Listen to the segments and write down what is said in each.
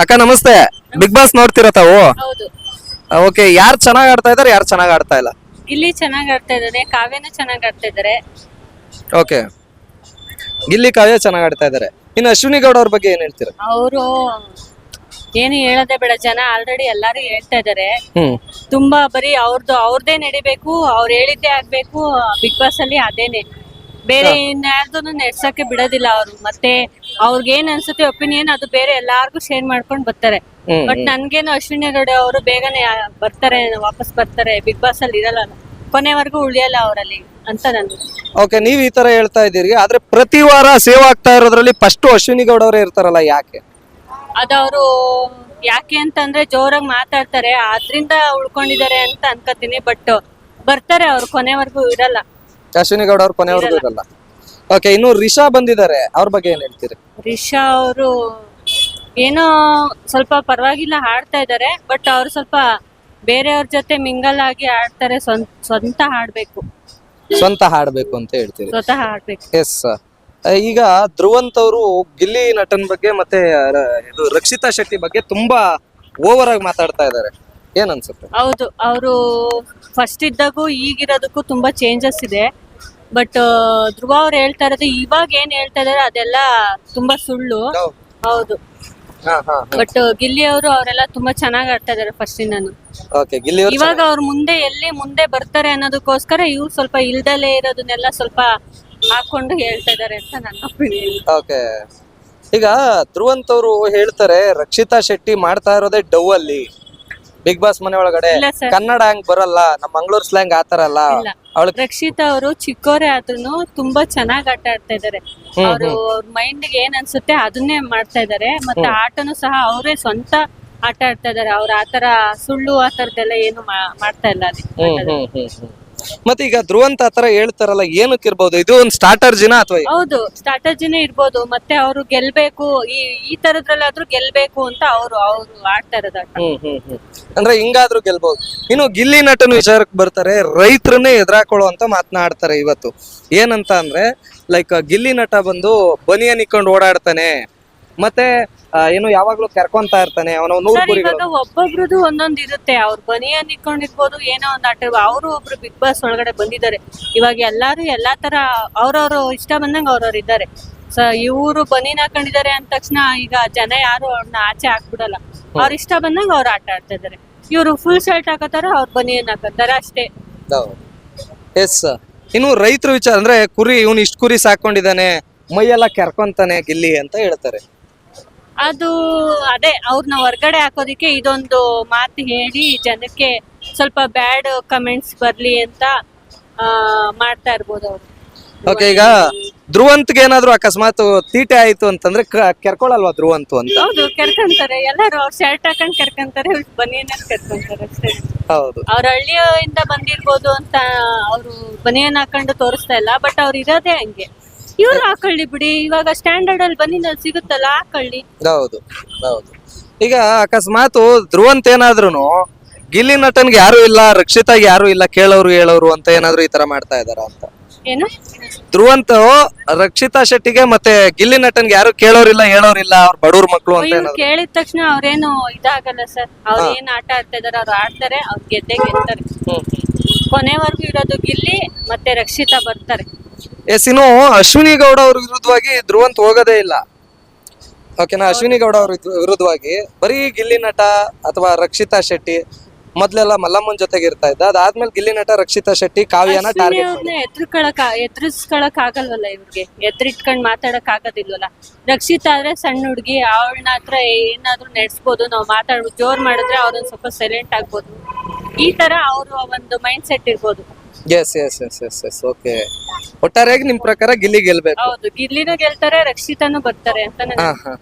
ಅಕ್ಕ ನಮಸ್ತೆ. Big boss ನೋಡ್ತಿರ ತಾವು? ಹೌದು. ಓಕೆ ಯಾರು ಚೆನ್ನಾಗ್ ಆಡ್ತಾ ಇದಾರೆ ಯಾರು ಚೆನ್ನಾಗ್ ಆಡ್ತಾ ಇಲ್ಲ? ಇಲ್ಲಿ ಚೆನ್ನಾಗ್ ಆಡ್ತಾ ಇದಾರೆ ಕಾವ್ಯನೂ ಚೆನ್ನಾಗ್ ಆಡ್ತಾ ಇದಾರೆ. ಓಕೆ ಇಲ್ಲಿ ಕಾವ್ಯ ಚೆನ್ನಾಗ್ ಆಡ್ತಾ ಇದಾರೆ. ಇನ್ನು ಅಶ್ವಿನಿ ಗೌಡ ಅವ್ರ ಬಗ್ಗೆ ಏನ್ ಹೇಳ್ತೀರಾ? ಅವರು ಏನು ಹೇಳದೆ ಬೇಡ. ಜನ ಆಲ್ರೆಡಿ ಎಲ್ಲಾರು ಹೇಳ್ತಾ ಇದಾರೆ. ಹ್ಮ್. ತುಂಬಾ ಬರೀ ಅವ್ರದ್ದು ಅವ್ರದೇ ನಡಿಬೇಕು ಅವ್ರು ಹೇಳಿದ್ದೇ ಆಗ್ಬೇಕು. ಬಿಗ್ ಬಾಸ್ ಅಲ್ಲಿ ಅದೇನೆ. ಬೇರೆ ಇನ್ಯಾರ್ದು ನೆಡ್ಸಕ್ಕೆ ಬಿಡೋದಿಲ್ಲ ಅವರು. ಮತ್ತೆ ಅವ್ರಿಗೆ ಏನ್ ಅನ್ಸುತ್ತೆ ಒಪಿನಿಯನ್ ಅದು ಬೇರೆ ಎಲ್ಲಾರ್ಗು ಶೇರ್ ಮಾಡ್ಕೊಂಡ್ ಬರ್ತಾರೆ. ಬಟ್ ನನ್ಗೇನು ಅಶ್ವಿನಿ ಗೌಡ ಅವರು ಬೇಗನೆ ಬರ್ತಾರೆ ವಾಪಸ್ ಬರ್ತಾರೆ ಬಿಗ್ ಬಾಸ್ ಅಲ್ಲಿ ಇರಲ್ಲ ಕೊನೆವರೆಗೂ ಉಳಿಯಲ್ಲ ಅವರಲ್ಲಿ ಅಂತ ನನ್ಗೆ ಓಕೆ ನೀವ್ ಈ ತರ ಹೇಳ್ತಾ ಇದ್ದೀರಿ ಆದ್ರೆ ಪ್ರತಿ ವಾರ ಸೇವ್ ಆಗ್ತಾ ಇರೋದ್ರಲ್ಲಿ ಫಸ್ಟ್ ಅಶ್ವಿನಿ ಗೌಡ ಅವರೇ ಇರ್ತಾರಲ್ಲ ಯಾಕೆ? ಅದವರು ಯಾಕೆ ಅಂತಂದ್ರೆ ಜೋರಾಗಿ ಮಾತಾಡ್ತಾರೆ ಆದ್ರಿಂದ ಉಳ್ಕೊಂಡಿದ್ದಾರೆ ಅಂತ ಅನ್ಕೋತೀನಿ ಬಟ್ ಬರ್ತಾರೆ ಅವ್ರು ಕೊನೆವರೆಗೂ ಇರಲ್ಲ. ಅಶ್ವಿನಿ ಗೌಡ ಅವ್ರ ಕೊನೆವರೆಗೂ ಇರಲ್ಲ. ಓಕೆ ಇನ್ನು ರಿಷಾ ಬಂದಿದ್ದಾರೆ. ಅವ್ರ ಬಗ್ಗೆ ಏನ್ ಹೇಳ್ತೀರಿ? ರಿಷಾ ಅವರು ಏನೋ ಸ್ವಲ್ಪ ಪರವಾಗಿಲ್ಲ ಹಾಡ್ತಾ ಇದ್ದಾರೆ ಬಟ್ ಅವ್ರು ಸ್ವಲ್ಪ ಬೇರೆಯವ್ರ ಜೊತೆ ಮಿಂಗಲ್ ಆಗಿ ಆಡ್ತಾರೆ ಸ್ವಂತ ಸ್ವಂತ ಹಾಡ್ಬೇಕು. ಸ್ವಂತ ಹಾಡ್ಬೇಕು ಅಂತ ಹೇಳ್ತೀರಿ. ಸ್ವತಃ ಹಾಡ್ಬೇಕು. ಎಸ್ ಈಗ ಧ್ರುವಂತ್ ಅವರು ಗಿಲ್ಲಿ ನಟನ್ ಬಗ್ಗೆ ಮತ್ತೆ ರ- ಇದು ರಕ್ಷಿತಾ ಶೆಟ್ಟಿ ಬಗ್ಗೆ ತುಂಬಾ ಓವರ್ ಆಗಿ ಮಾತಾಡ್ತಾ ಇದ್ದಾರೆ. ಏನ್ ಅನ್ಸುತ್ತೆ? ಹೌದು ಅವರು ಫಸ್ಟ್ ಇದ್ದಾಗೂ ಈಗಿರೋದಕ್ಕೂ ತುಂಬಾ ಚೇಂಜಸ್ ಇದೆ. ಬಟ್ ಧ್ರುವ ಅವ್ರು ಹೇಳ್ತಾ ಇರೋದು ಇವಾಗ ಏನ್ ಹೇಳ್ತಾ ಇದಾರೆ ಅದೆಲ್ಲ ತುಂಬಾ ಸುಳ್ಳು. ಹೌದು. ಬಟ್ ಗಿಲ್ಲಿ ಅವರು ಅವರೆಲ್ಲ ತುಂಬಾ ಚೆನ್ನಾಗಿ ಆಡ್ತಾ ಇದಾರೆ ಫಸ್ಟ್ ಇಂದಾನು. ಓಕೆ ಗಿಲ್ಲಿ ಅವ್ರು ಇವಾಗ ಅವ್ರ ಮುಂದೆ ಎಲ್ಲಿ ಮುಂದೆ ಬರ್ತಾರೆ ಅನ್ನೋದಕ್ಕೋಸ್ಕರ ಇವ್ರು ಸ್ವಲ್ಪ ಇಲ್ದಲೇ ಇರೋದನ್ನೆಲ್ಲ ಸ್ವಲ್ಪ ಹಾಕೊಂಡು ಹೇಳ್ತಾ ಇದಾರೆ ಅಂತ ನನ್ನ ಒಪಿನಿಯನ್ ಓಕೆ ಈಗ ಧ್ರುವಂತ್ ಅವರು ಹೇಳ್ತಾರೆ ರಕ್ಷಿತಾ ಶೆಟ್ಟಿ ಮಾಡ್ತಾ ಇರೋದೇ ಡೌ ಅಲ್ಲಿ. ಬಿಗ್ ಬಾಸ್ ಮನೆ ಒಳಗಡೆ ಇಲ್ಲ ಸರ್. ಕನ್ನಡ ಹಂಗ್ ಬರಲ್ಲ ನಮ್ಮ ಮಂಗಳೂರು ಸ್ಲ್ಯಾಂಗ್ ಆತರ ಅಲ್ಲ. ಇಲ್ಲ. ಅವಳು ರಕ್ಷಿತಾ ಅವರು ಚಿಕ್ಕವರೇ ಆದ್ರೂ ತುಂಬಾ ಚೆನ್ನಾಗ್ ಆಟ ಆಡ್ತಾ ಇದಾರೆ. ಅವರು ಅವ್ರ ಮೈಂಡ್ಗೆ ಏನ್ ಅನ್ಸುತ್ತೆ ಅದನ್ನೇ ಮಾಡ್ತಾ ಇದಾರೆ. ಮತ್ತೆ ಆಟನು ಸಹ ಅವರೇ ಸ್ವಂತ ಆಟ ಆಡ್ತಾ ಇದಾರೆ. ಅವ್ರ ಆತರ ಸುಳ್ಳು ಆ ತರದೆಲ್ಲ ಏನು ಮಾ- ಮಾಡ್ತಾ ಇಲ್ಲ ಅಲ್ಲಿ ಮತ್ತೆ ಈಗ ಧ್ರುವಂತ ಆತರ ಹೇಳ್ತಾರಲ್ಲ ಏನಕ್ಕೆ ಇರ್ಬೋದು? ಇದು ಒಂದು ಸ್ಟಾರ್ಟರ್ ಜಿನ ಅಥವಾ ಹೌದು ಸ್ಟ್ರಾಟಜಿನೇ ಇರ್ಬೋದು. ಮತ್ತೆ ಅವರು ಗೆಲ್ಬೇಕು ಈ ಈ ತರದ್ರಲ್ಲಾದ್ರೂ ಗೆಲ್ಬೇಕು ಅಂತ ಅವರು ಅವರು ಆಡ್ತಾ ಇರೋದು ಆಟ. ಅಂದ್ರೆ ಹಿಂಗಾದ್ರೂ ಗೆಲ್ಬಹುದು ಇನ್ನು ಗಿಲ್ಲಿ ನಟನ ವಿಚಾರಕ್ಕೆ ಬರ್ತಾರೆ ರೈತರನ್ನೇ ಎದುರಾಕೊಳ್ಳುವಂತ ಮಾತನಾಡ್ತಾರೆ ಇವತ್ತು. ಏನಂತ ಅಂದ್ರೆ ಲೈಕ್ ಗಿಲ್ಲಿ ನಟ ಬಂದು ಬನಿಯನ್ ಇಕ್ಕೊಂಡು ಓಡಾಡ್ತಾನೆ. ಮತ್ತೆ ಏನು ಯಾವಾಗ್ಲೂ ಕರ್ಕೊಂತಾ ಇರ್ತಾನೆ ಅವನ ನೂರು ಸರ್ ಒಬ್ಬೊಬ್ರದ್ದು ಒಂದೊಂದ್ ಇರುತ್ತೆ. ಅವ್ರ ಬನಿಯನ್ ಇಟ್ಕೊಂಡಿರ್ಬೋದು ಏನೋ ಒಂದ್ ಆಟ ಅವರು ಒಬ್ರು ಬಿಗ್ ಬಾಸ್ ಒಳಗಡೆ ಬಂದಿದ್ದಾರೆ. ಇವಾಗ ಎಲ್ಲಾರು ಎಲ್ಲಾ ತರ ಅವ್ರವ್ರು ಇಷ್ಟ ಬಂದಂಗ ಅವ್ರವ್ರು ಇದ್ದಾರೆ. ಸೊ ಇವರು ಬನಿಯನ್ ಹಾಕೊಂಡಿದ್ದಾರೆ ಅಂದ ತಕ್ಷಣ ಈಗ ಜನ ಯಾರು ಅವ್ರನ್ನ ಆಚೆ ಹಾಕ್ಬಿಡಲ್ಲ. ಅವ್ರ ಇಷ್ಟ ಬಂದಂಗ ಅವ್ರು ಆಟ ಆಡ್ತಾ ಇದಾರೆ ಇವರು ಫುಲ್ ಶರ್ಟ್ ಹಾಕೋತಾರ ಅವ್ರ ಬನಿಯನ್ ಹಾಕೋತಾರ ಅಷ್ಟೇ. ಎಸ್ ಇನ್ನು ರೈತರ ವಿಚಾರ ಅಂದ್ರೆ ಕುರಿ ಇವನು ಇಷ್ಟು ಕುರಿ ಸಾಕೊಂಡಿದ್ದಾನೆ ಮೈಯೆಲ್ಲ ಕೆರ್ಕೊಂತಾನೆ ಗಿಲ್ಲಿ ಅಂತ ಹೇಳ್ತಾರೆ. ಅದು ಅದೇ ಅವ್ರನ್ನ ಹೊರ್ಗಡೆ ಹಾಕೋದಿಕ್ಕೆ ಇದೊಂದು ಮಾತು ಹೇಳಿ ಜನಕ್ಕೆ ಸ್ವಲ್ಪ ಬ್ಯಾಡ್ ಕಮೆಂಟ್ಸ್ ಬರ್ಲಿ ಅಂತ ಆ, ಮಾಡ್ತಾ ಇರ್ಬೋದು ಅವ್ರು. ಓಕೆ ಈಗ ಧ್ರುವಂತ್ಗೆ ಏನಾದ್ರು ಅಕಸ್ಮಾತ್ ತೀಟೆ ಆಯ್ತು ಅಂತಂದ್ರೆ ಕ- ಕೆರ್ಕೊಳಲ್ವಾ ಧ್ರುವಂತು ಅಂತ? ಹೌದು ಕೆರ್ಕಂತಾರೆ. ಎಲ್ಲರೂ ಅವ್ರ ಶರ್ಟ್ ಹಾಕೊಂಡ್ ಕೆರ್ಕಂತಾರೆ ಬನಿಯನ್ ಕೆರ್ಕೊಂತಾರೆ ಅಷ್ಟೇ. ಹೌದು. ಅವ್ರ ಹಳ್ಳಿಯಿಂದ ಬಂದಿರ್ಬೋದು ಅಂತ ಅವರು ಬನಿಯನ್ ಹಾಕೊಂಡು ತೋರಿಸ್ತಾ ಇಲ್ಲ ಬಟ್ ಅವ್ರು ಇರೋದೇ ಹಂಗೆ. ಇವ್ರು ಹಾಕೊಳ್ಳಿ ಬಿಡಿ. ಇವಾಗ ಸ್ಟ್ಯಾಂಡರ್ಡ್ ಅಲ್ಲಿ ಬನ್ನಿನಲ್ಲಿ ಸಿಗುತ್ತಲ್ಲ ಹಾಕೊಳ್ಳಿ ಹೌದು ಹೌದು. ಈಗ ಅಕಸ್ಮಾತ್ ಧ್ರುವಂತ ಏನಾದ್ರೂ ಗಿಲ್ಲಿ ನಟನ್ಗೆ ಯಾರು ಇಲ್ಲ ರಕ್ಷಿತಾಗಿ ಯಾರು ಇಲ್ಲ ಕೇಳೋರು ಹೇಳೋರು ಅಂತ ಏನಾದ್ರು ಈ ತರ ಮಾಡ್ತಾ ಇದಾರ ಅಂತ? ಏನು? ಧ್ರುವಂತ ರಕ್ಷಿತಾ ಶೆಟ್ಟಿಗೆ ಮತ್ತೆ ಗಿಲ್ಲಿ ನಟನ್ಗೆ ಯಾರು ಕೇಳೋರಿಲ್ಲ ಹೇಳೋರಿಲ್ಲ ಅವ್ರ ಬಡವ್ರ ಮಕ್ಳು ಅಂತ ಇವ್ರು ಏನಾದ್ರು? ಕೇಳಿದ ತಕ್ಷಣ ಅವ್ರೇನು ಇದಾಗಲ್ಲ ಸರ್. ಅವ್ರ ಏನ್ ಆಟ ಆಡ್ತಾ ಇದಾರೆ ಅವ್ರು ಆಡ್ತಾರೆ ಅವ್ರು ಗೆದ್ದೆ ಗೆಲ್ತಾರೆ ಕೊನೆವರೆಗೂ ಇರೋದು ಗಿಲ್ಲಿ ಮತ್ತೆ ರಕ್ಷಿತಾ ಬರ್ತಾರೆ. ಎಸ್ ಇನ್ನು ಅಶ್ವಿನಿ ಗೌಡ ಅವ್ರ ವಿರುದ್ಧವಾಗಿ ಧ್ರುವಂತ್ ಹೋಗೋದೇ ಇಲ್ಲ. ಓಕೆನಾ ಅಶ್ವಿನಿ ಗೌಡ ಅವ್ರ ವಿರುದ್ಧವಾಗಿ ಬರೀ ಗಿಲ್ಲಿ ನಟ ಅಥವಾ ರಕ್ಷಿತಾ ಶೆಟ್ಟಿ ಮೊದ್ಲೆಲ್ಲ ಮಲ್ಲಮ್ಮನ್ ಜೊತೆಗೆ ಇರ್ತಾ ಇದ್ದ. ಅದಾದ್ಮೇಲೆ ಗಿಲ್ಲಿ ನಟ ರಕ್ಷಿತಾ ಶೆಟ್ಟಿ ಕಾವ್ಯನ ಟಾರ್ಗೆಟ್ ಎದ್ರಿಸ್ಕೊಳಕ್ ಎದುರ್ಕೊಳಕ್ ಎದುರಿಸ್ಕೊಳಕ್ ಆಗಲ್ವಲ್ಲ ಇವ್ರಿಗೆ? ಎದುರಿಟ್ಕೊಂಡ್ ಮಾತಾಡಕ್ ಆಗೋದಿಲ್ವಲ್ಲ ರಕ್ಷಿತಾ ಆದ್ರೆ ಸಣ್ಣ ಹುಡುಗಿ ಅವಳನ್ನ ಹತ್ರ ಏನಾದ್ರೂ ನಡೆಸ್ಬೋದು. ನಾವು ಮಾತಾಡ್ಬೋದು ಜೋರ್ ಮಾಡಿದ್ರೆ ಅವ್ರನ್ನ ಸ್ವಲ್ಪ ಸೈಲೆಂಟ್ ಆಗ್ಬೋದು. ಈ ತರ ಅವರು ಒಂದು ಮೈಂಡ್ ಸೆಟ್ ಇರ್ಬೋದು. Yes yes yes yes yes okay ಒಟ್ಟಾರೆಯಾಗಿ ನಿಮ್ ಪ್ರಕಾರ ಗಿಲ್ಲಿ ಗೆಲ್ಬೇಕು? ಹೌದು ಗಿಲ್ಲಿನೂ ಗೆಲ್ತಾರೆ ರಕ್ಷಿತಾನು ಬರ್ತಾರೆ ಅಂತ ಹಾ ಹಾ.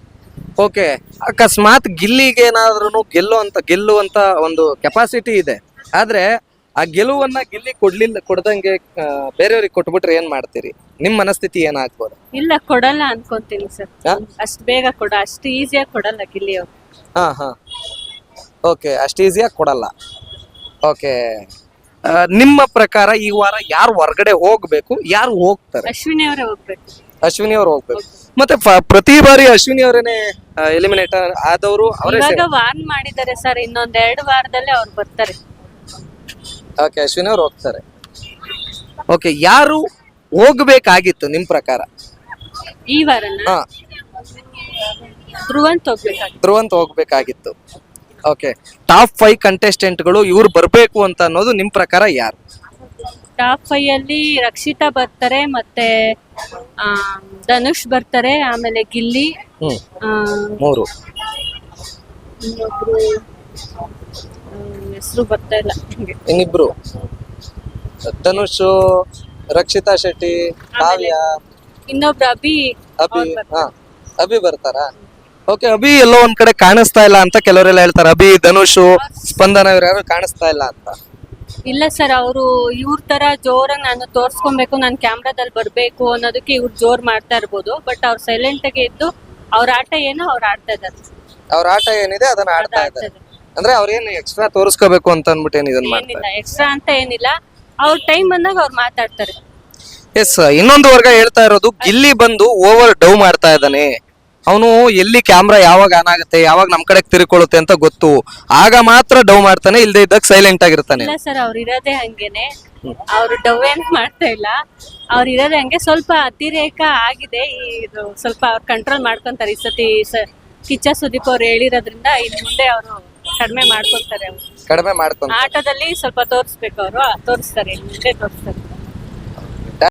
ಓಕೆ ಅಕಸ್ಮಾತ್ ಗಿಲ್ಲಿಗೆ ಏನಾದ್ರೂ ಗೆಲ್ಲುವಂತ ಗೆಲ್ಲುವಂತ ಒಂದು ಕೆಪಾಸಿಟಿ ಇದೆ. ಆದ್ರೆ ಆ ಗೆಲುವನ್ನ ಗಿಲ್ಲಿ ಕೊಡ್ಲಿಲ್ಲ ಕೊಡ್ದಂಗೆ ಆ, ಬೇರೆಯವ್ರಿಗೆ ಕೊಟ್ಬಿಟ್ರೆ ಏನ್ ಮಾಡ್ತೀರಿ? ನಿಮ್ ಮನಸ್ಥಿತಿ ಏನಾಗ್ಬೋದು? ಇಲ್ಲ ಕೊಡಲ್ಲ ಅನ್ಕೊಂತೀನಿ ಸರ್. ಹಾ? ಅಷ್ಟ್ ಬೇಗ ಕೊಡ ಅಷ್ಟು ಈಸಿಯಾಗಿ ಕೊಡಲ್ಲ ಗಿಲ್ಲಿ ಅವ್ರು ಹಾ ಹಾ. ಓಕೆ ಅಷ್ಟು ಈಸಿಯಾಗಿ ಕೊಡಲ್ಲ. ಓಕೆ ನಿಮ್ಮ ಪ್ರಕಾರ ಈ ವಾರ ಯಾರು ಹೊರಗಡೆ ಹೋಗ್ಬೇಕು? ಯಾರು ಹೋಗ್ತಾರೆ? ಅಶ್ವಿನಿ ಅವರೇ ಹೋಗ್ಬೇಕು. ಅಶ್ವಿನಿ ಅವ್ರು ಹೋಗ್ಬೇಕು. ಮತ್ತೆ ಫ- ಪ್ರತಿ ಬಾರಿ ಅಶ್ವಿನಿ ಅವರೇನೆ ಎಲಿಮಿನೇಟರ್ ಆದವರು ಅವರೇ ಇವಾಗ ವಾರ್ನ್ ಮಾಡಿದ್ದಾರೆ ಸರ್ ಇನ್ನೊಂದ್ ಎರಡು ವಾರದಲ್ಲಿ ಅವ್ರು ಬರ್ತಾರೆ. ಓಕೆ ಅಶ್ವಿನಿ ಅವ್ರು ಹೋಗ್ತಾರೆ. ಓಕೆ ಯಾರು ಹೋಗ್ಬೇಕಾಗಿತ್ತು ನಿಮ್ ಪ್ರಕಾರ? ಈ ವಾರ ಹಾ. ಧ್ರುವಂತ್ ಹೋಗ್ಬೇಕು ಧ್ರುವಂತ್ ಹೋಗ್ಬೇಕಾಗಿತ್ತು. ಓಕೆ ಟಾಪ್ ಫೈವ್ ಕಂಟೆಸ್ಟೆಂಟ್ಗಳು ಇವ್ರು ಬರಬೇಕು ಅಂತ ಅನ್ನೋದು ನಿಮ್ ಪ್ರಕಾರ ಯಾರು? ಟಾಪ್ ಫೈವ್ ಅಲ್ಲಿ ರಕ್ಷಿತಾ ಬರ್ತಾರೆ ಮತ್ತೆ ಆ, ಧನುಷ್ ಬರ್ತಾರೆ ಆಮೇಲೆ ಗಿಲ್ಲಿ ಹ್ಮ್. ಆ, ಮೂರು. ಇನ್ನೊಬ್ರು ಹೆಸರು ಬರ್ತಾ ಇಲ್ಲ ನಂಗೆ. ಇನ್ನಿಬ್ರು. ಧನುಷ್ ರಕ್ಷಿತಾ ಶೆಟ್ಟಿ ಕಾವ್ಯ ಇನ್ನೊಬ್ರು ಅಭಿ ಅಭಿ ಅವ್ರು ಬರ್ತಾರೆ. ಹಾ ಅಭಿ ಬರ್ತಾರಾ? ಓಕೆ ಅಭಿ ಎಲ್ಲೋ ಒಂದ್ ಕಡೆ ಕಾಣಿಸ್ತಾ ಇಲ್ಲ ಅಂತ ಕೆಲವರೆಲ್ಲ ಹೇಳ್ತಾರೆ. ಅಭಿ ಧನುಷ್ ಸ್ಪಂದನ ಇವ್ರು ಕಾಣಿಸ್ತಾ ಇಲ್ಲ ಅಂತ. ಇಲ್ಲ ಸರ್ ಅವರು ಇವ್ರ ತರ ಜೋರಾಗಿ ನಾನು ತೋರ್ಸ್ಕೊಬೇಕು ನಾನು ಕ್ಯಾಮ್ರಾದಲ್ಲಿ ಬರ್ಬೇಕು ಅನ್ನೋದಕ್ಕೆ ಇವ್ರು ಜೋರ್ ಮಾಡ್ತಾ ಇರ್ಬೋದು ಬಟ್ ಅವ್ರು ಸೈಲೆಂಟ್ ಆಗಿ ಇದ್ದು ಅವ್ರ ಆಟ ಏನೋ ಅವ್ರು ಆಡ್ತಾ ಇದ್ದಾರೆ. ಅವ್ರ ಆಟ ಏನಿದೆ ಅದನ್ನ ಆಡ್ತಾ ಆಡ್ತಾ ಇದ್ದಾರೆ. ಅಂದ್ರೆ ಅವ್ರೇನು ಎಕ್ಸ್ಟ್ರಾ ತೋರಿಸ್ಕೋಬೇಕು ಅಂತ ಅನ್ಬಿಟ್ಟು ಏನ್ ಇದನ್ನ ಮಾಡ್ತಾರೆ ಏನಿಲ್ಲ ಎಕ್ಸ್ಟ್ರಾ ಅಂತ ಏನಿಲ್ಲ. ಅವ್ರ ಟೈಮ್ ಬಂದಾಗ ಅವ್ರು ಮಾತಾಡ್ತಾರೆ. ಎಸ್ ಇನ್ನೊಂದು ವರ್ಗ ಹೇಳ್ತಾ ಇರೋದು ಗಿಲ್ಲಿ ಬಂದು ಓವರ್ ಡೌ ಮಾಡ್ತಾ ಇದ್ದಾನೆ. ಅವನು ಎಲ್ಲಿ ಕ್ಯಾಮ್ರಾ ಯಾವಾಗ ಆನ್ ಆಗುತ್ತೆ ಯಾವಾಗ ನಮ್ ಕಡೆ ತಿರುಕೊಳ್ಳುತ್ತೆ ಅಂತ ಗೊತ್ತು. ಆಗ ಮಾತ್ರ ಡವ್ ಮಾಡ್ತಾನೆ ಇಲ್ಲದೆ ಇದ್ದಾಗ ಸೈಲೆಂಟ್ ಆಗಿರ್ತಾನೆ. ಇಲ್ಲ ಸರ್ ಅವ್ರು ಇರೋದೇ ಹಂಗೇನೆ. ಅವ್ರು ಡವ್ ಏನ್ ಮಾಡ್ತಾ ಇಲ್ಲ. ಅವ್ರು ಇರೋದೇ ಹಂಗೆ ಸ್ವಲ್ಪ ಅತಿರೇಕ ಆಗಿದೆ. ಈ ಇದು ಸ್ವಲ್ಪ ಅವ್ರು ಕಂಟ್ರೋಲ್ ಮಾಡ್ಕೊಂತಾರೆ. ಈ ಸತಿ ಸ- ಕಿಚ್ಚ ಸುದೀಪ್ ಅವ್ರು ಹೇಳಿರೋದ್ರಿಂದ ಇನ್ ಮುಂದೆ ಅವರು ಕಡಿಮೆ ಮಾಡ್ಕೊಂತಾರೆ ಅವ್ರು. ಕಡಿಮೆ ಮಾಡ್ತಾನೆ ಆಟದಲ್ಲಿ ಸ್ವಲ್ಪ ತೋರಿಸ್ಬೇಕು ಅವರು. ತೋರಿಸ್ತಾರೆ ಇನ್ ಮುಂದೆ ತೋರಿಸ್ತಾರೆ.